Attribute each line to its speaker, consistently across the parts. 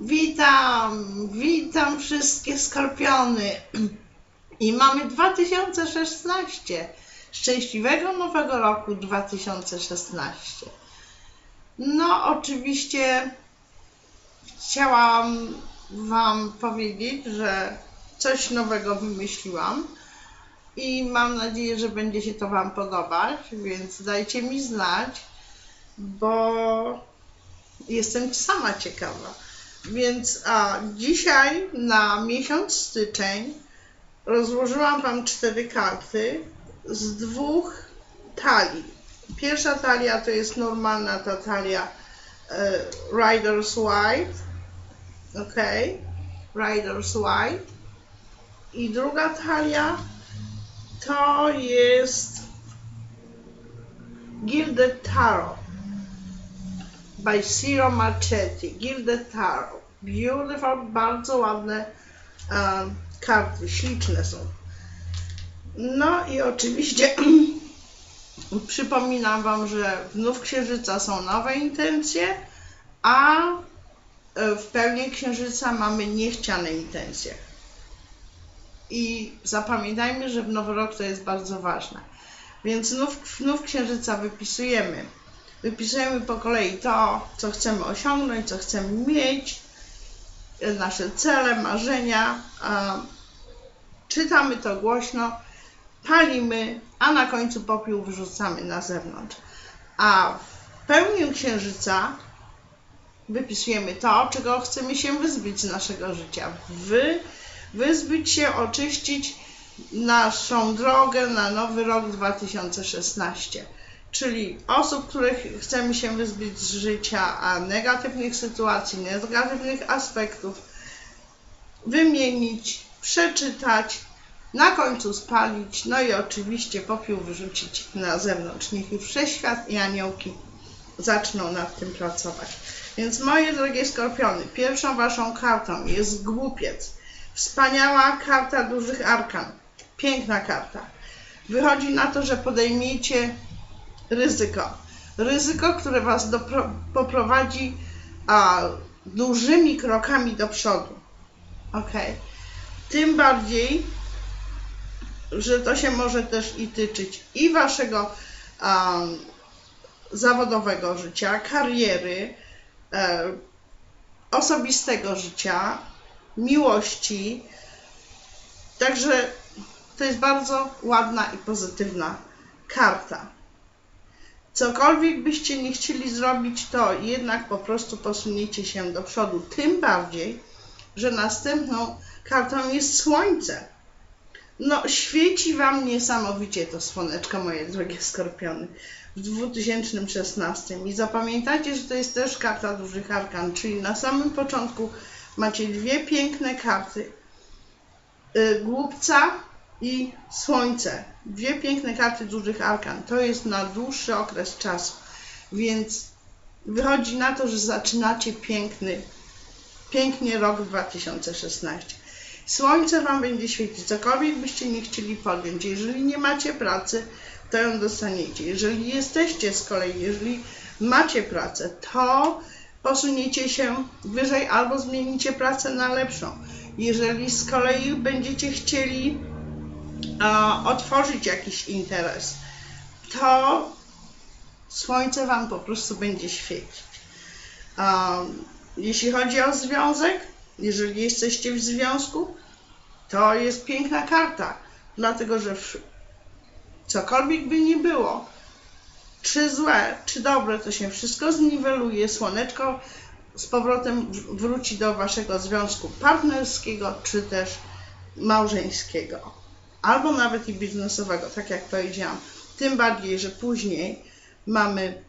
Speaker 1: Witam, witam wszystkie skorpiony. I mamy 2016. Szczęśliwego nowego roku 2016. No, oczywiście chciałam Wam powiedzieć, że coś nowego wymyśliłam i mam nadzieję, że będzie się to Wam podobać, więc dajcie mi znać, bo jestem sama ciekawa. Więc a, dzisiaj na miesiąc styczeń rozłożyłam Wam cztery karty z dwóch talii. Pierwsza talia to jest normalna ta talia e, Riders White, ok, Riders White. I druga talia to jest Gilded Tarot by Ciro Marchetti. Gilded Tarot. Beautiful, bardzo ładne um, karty, śliczne są. No i oczywiście przypominam Wam, że w Księżyca są nowe intencje, a w pełni Księżyca mamy niechciane intencje. I zapamiętajmy, że w Nowy Rok to jest bardzo ważne. Więc znów Księżyca wypisujemy. Wypisujemy po kolei to, co chcemy osiągnąć, co chcemy mieć, nasze cele, marzenia. Czytamy to głośno, palimy, a na końcu popiół wyrzucamy na zewnątrz. A w pełni Księżyca wypisujemy to, czego chcemy się wyzbyć z naszego życia. Wy, wyzbyć się, oczyścić naszą drogę na nowy rok 2016. Czyli osób, których chcemy się wyzbyć z życia, a negatywnych sytuacji, negatywnych aspektów, wymienić, przeczytać, na końcu spalić, no i oczywiście popiół wyrzucić na zewnątrz. Niech już wszechświat i aniołki zaczną nad tym pracować. Więc moje drogie skorpiony, pierwszą waszą kartą jest głupiec. Wspaniała karta dużych arkan. Piękna karta. Wychodzi na to, że podejmiecie ryzyko. Ryzyko, które was dopro- poprowadzi a, dużymi krokami do przodu. Ok. Tym bardziej, że to się może też i tyczyć i waszego um, zawodowego życia, kariery, e, osobistego życia, miłości. Także to jest bardzo ładna i pozytywna karta. Cokolwiek byście nie chcieli zrobić, to jednak po prostu posuniecie się do przodu. Tym bardziej, że następną kartą jest Słońce. No, świeci Wam niesamowicie to słoneczko, moje drogie skorpiony, w 2016. I zapamiętajcie, że to jest też karta dużych arkan, czyli na samym początku macie dwie piękne karty. Yy, głupca i Słońce. Dwie piękne karty dużych arkan. To jest na dłuższy okres czasu. Więc wychodzi na to, że zaczynacie piękny, pięknie rok 2016. Słońce Wam będzie świecić, cokolwiek byście nie chcieli podjąć. Jeżeli nie macie pracy, to ją dostaniecie. Jeżeli jesteście z kolei, jeżeli macie pracę, to posuniecie się wyżej albo zmienicie pracę na lepszą. Jeżeli z kolei będziecie chcieli otworzyć jakiś interes, to słońce Wam po prostu będzie świecić. jeśli chodzi o związek, jeżeli jesteście w związku, to jest piękna karta, dlatego że cokolwiek by nie było, czy złe, czy dobre, to się wszystko zniweluje. Słoneczko z powrotem wróci do waszego związku partnerskiego, czy też małżeńskiego albo nawet i biznesowego, tak jak powiedziałam. Tym bardziej, że później mamy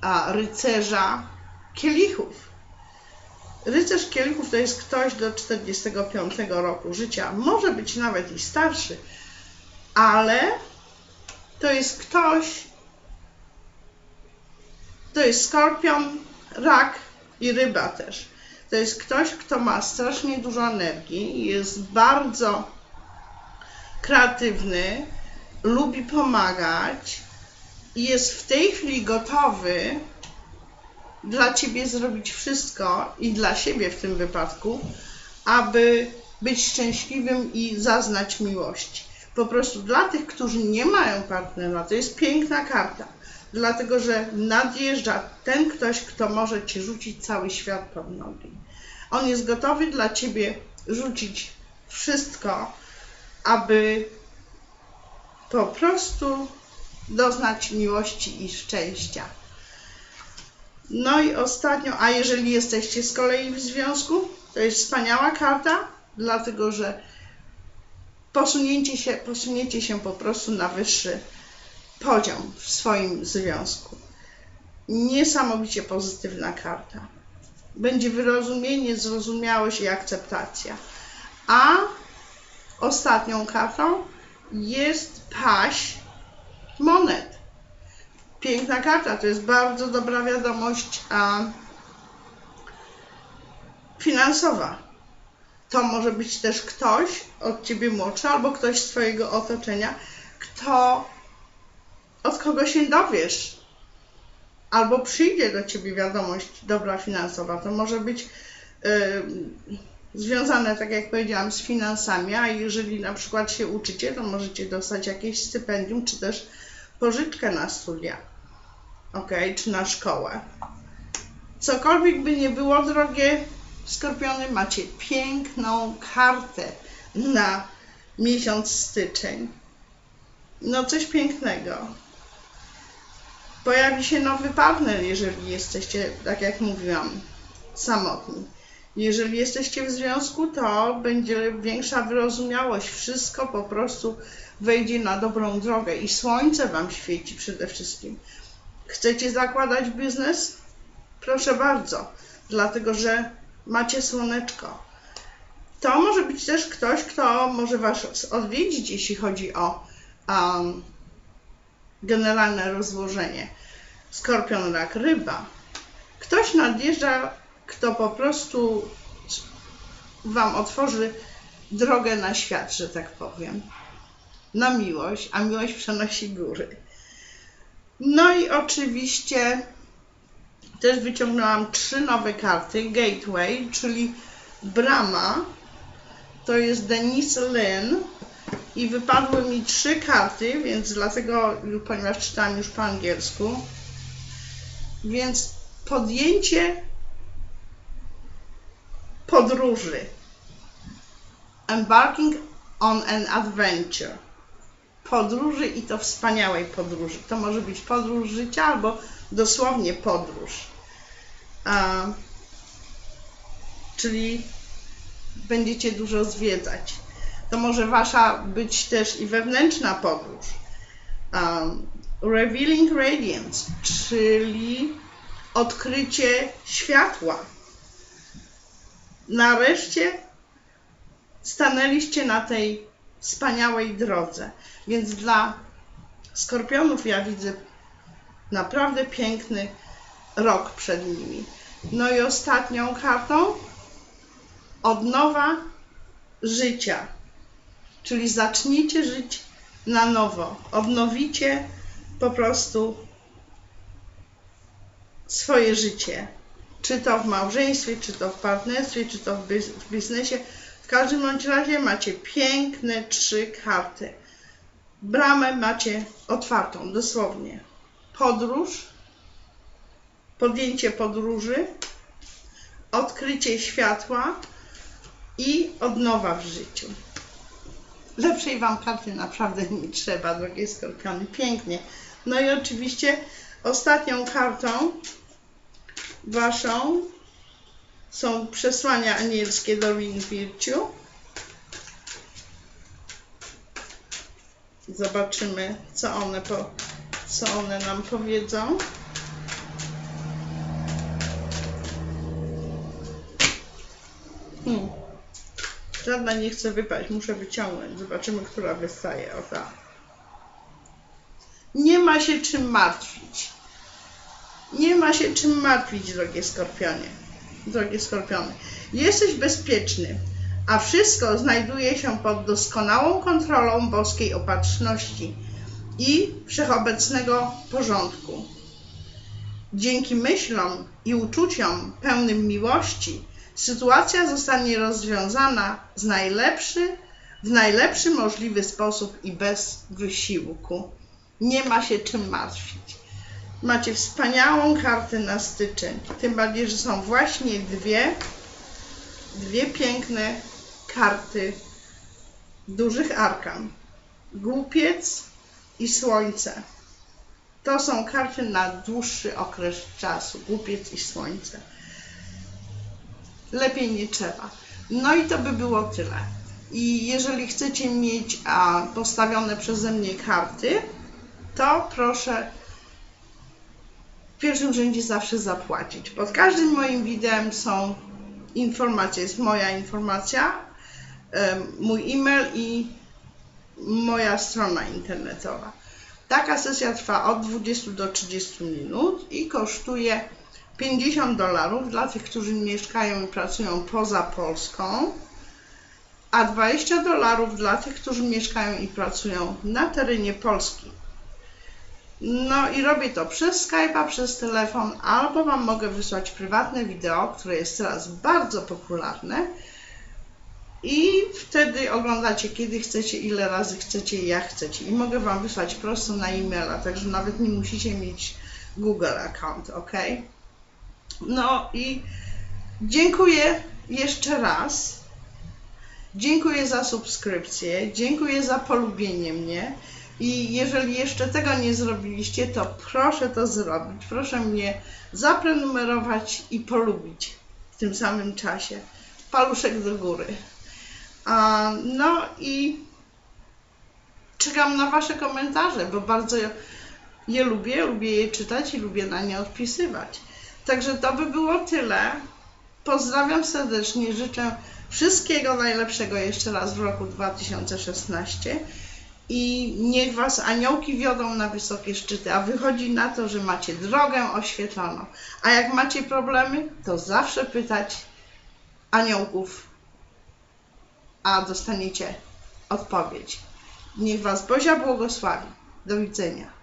Speaker 1: a, rycerza kielichów. Rycerz kielichów to jest ktoś do 45 roku życia, może być nawet i starszy, ale to jest ktoś, to jest skorpion, rak i ryba też. To jest ktoś, kto ma strasznie dużo energii, jest bardzo kreatywny, lubi pomagać i jest w tej chwili gotowy dla ciebie zrobić wszystko i dla siebie w tym wypadku, aby być szczęśliwym i zaznać miłości. Po prostu dla tych, którzy nie mają partnera, to jest piękna karta, dlatego że nadjeżdża ten ktoś, kto może ci rzucić cały świat pod nogi. On jest gotowy dla ciebie rzucić wszystko, aby po prostu doznać miłości i szczęścia. No i ostatnio, a jeżeli jesteście z kolei w związku, to jest wspaniała karta, dlatego że posunięcie się, posuniecie się po prostu na wyższy poziom w swoim związku. Niesamowicie pozytywna karta. Będzie wyrozumienie, zrozumiałość i akceptacja. A ostatnią kartą jest paść monet. Piękna karta, to jest bardzo dobra wiadomość a, finansowa. To może być też ktoś od ciebie młodszy albo ktoś z twojego otoczenia, kto od kogo się dowiesz, albo przyjdzie do ciebie wiadomość dobra finansowa. To może być y, związane, tak jak powiedziałam, z finansami, a jeżeli na przykład się uczycie, to możecie dostać jakieś stypendium, czy też pożyczkę na studia, ok, czy na szkołę. Cokolwiek by nie było, drogie skorpiony, macie piękną kartę na miesiąc styczeń. No coś pięknego. Pojawi się nowy partner, jeżeli jesteście, tak jak mówiłam, samotni. Jeżeli jesteście w związku, to będzie większa wyrozumiałość. Wszystko po prostu wejdzie na dobrą drogę i słońce Wam świeci przede wszystkim. Chcecie zakładać biznes? Proszę bardzo, dlatego że macie słoneczko. To może być też ktoś, kto może Was odwiedzić, jeśli chodzi o um, generalne rozłożenie. Skorpion, rak, ryba. Ktoś nadjeżdża, kto po prostu Wam otworzy drogę na świat, że tak powiem na miłość, a miłość przenosi góry. No i oczywiście też wyciągnęłam trzy nowe karty. Gateway, czyli brama, to jest Denise Lynn i wypadły mi trzy karty, więc dlatego, ponieważ czytałam już po angielsku, więc podjęcie podróży. Embarking on an adventure podróży i to wspaniałej podróży. To może być podróż życia albo dosłownie podróż. A, czyli będziecie dużo zwiedzać. To może wasza być też i wewnętrzna podróż. Revealing Radiance, czyli odkrycie światła. Nareszcie stanęliście na tej wspaniałej drodze. Więc dla skorpionów ja widzę naprawdę piękny rok przed nimi. No i ostatnią kartą odnowa życia. Czyli zacznijcie żyć na nowo. Odnowicie po prostu swoje życie. Czy to w małżeństwie, czy to w partnerstwie, czy to w biznesie. W każdym bądź razie macie piękne trzy karty bramę macie otwartą, dosłownie. Podróż, podjęcie podróży, odkrycie światła i odnowa w życiu. Lepszej Wam karty naprawdę nie trzeba, drogie skorpiony. Pięknie. No i oczywiście ostatnią kartą Waszą są przesłania anielskie do Virtue. Zobaczymy, co one, po, co one nam powiedzą. Hmm. Żadna nie chce wypaść, muszę wyciągnąć. Zobaczymy, która wystaje. O ta. Nie ma się czym martwić. Nie ma się czym martwić, drogie skorpionie. Drogie skorpiony. Jesteś bezpieczny a wszystko znajduje się pod doskonałą kontrolą boskiej opatrzności i wszechobecnego porządku. Dzięki myślom i uczuciom pełnym miłości sytuacja zostanie rozwiązana z najlepszy, w najlepszy możliwy sposób i bez wysiłku. Nie ma się czym martwić. Macie wspaniałą kartę na styczeń. Tym bardziej, że są właśnie dwie, dwie piękne karty dużych arkan. Głupiec i słońce. To są karty na dłuższy okres czasu. Głupiec i słońce. Lepiej nie trzeba. No i to by było tyle. I jeżeli chcecie mieć a, postawione przeze mnie karty, to proszę w pierwszym rzędzie zawsze zapłacić. Pod każdym moim wideo są informacje, jest moja informacja, mój e-mail i moja strona internetowa. Taka sesja trwa od 20 do 30 minut i kosztuje 50 dolarów dla tych, którzy mieszkają i pracują poza Polską, a 20 dolarów dla tych, którzy mieszkają i pracują na terenie Polski. No i robię to przez Skype'a, przez telefon, albo Wam mogę wysłać prywatne wideo, które jest teraz bardzo popularne. I wtedy oglądacie kiedy chcecie, ile razy chcecie i jak chcecie. I mogę Wam wysłać prosto na e-maila, także nawet nie musicie mieć Google account, ok? No i dziękuję jeszcze raz. Dziękuję za subskrypcję, dziękuję za polubienie mnie. I jeżeli jeszcze tego nie zrobiliście, to proszę to zrobić. Proszę mnie zaprenumerować i polubić w tym samym czasie. Paluszek do góry. A, no i czekam na Wasze komentarze, bo bardzo je lubię, lubię je czytać i lubię na nie odpisywać. Także to by było tyle. Pozdrawiam serdecznie, życzę wszystkiego najlepszego jeszcze raz w roku 2016 i niech Was aniołki wiodą na wysokie szczyty, a wychodzi na to, że macie drogę oświetloną. A jak macie problemy, to zawsze pytać aniołków, a dostaniecie odpowiedź. Niech Was Bozia błogosławi. Do widzenia.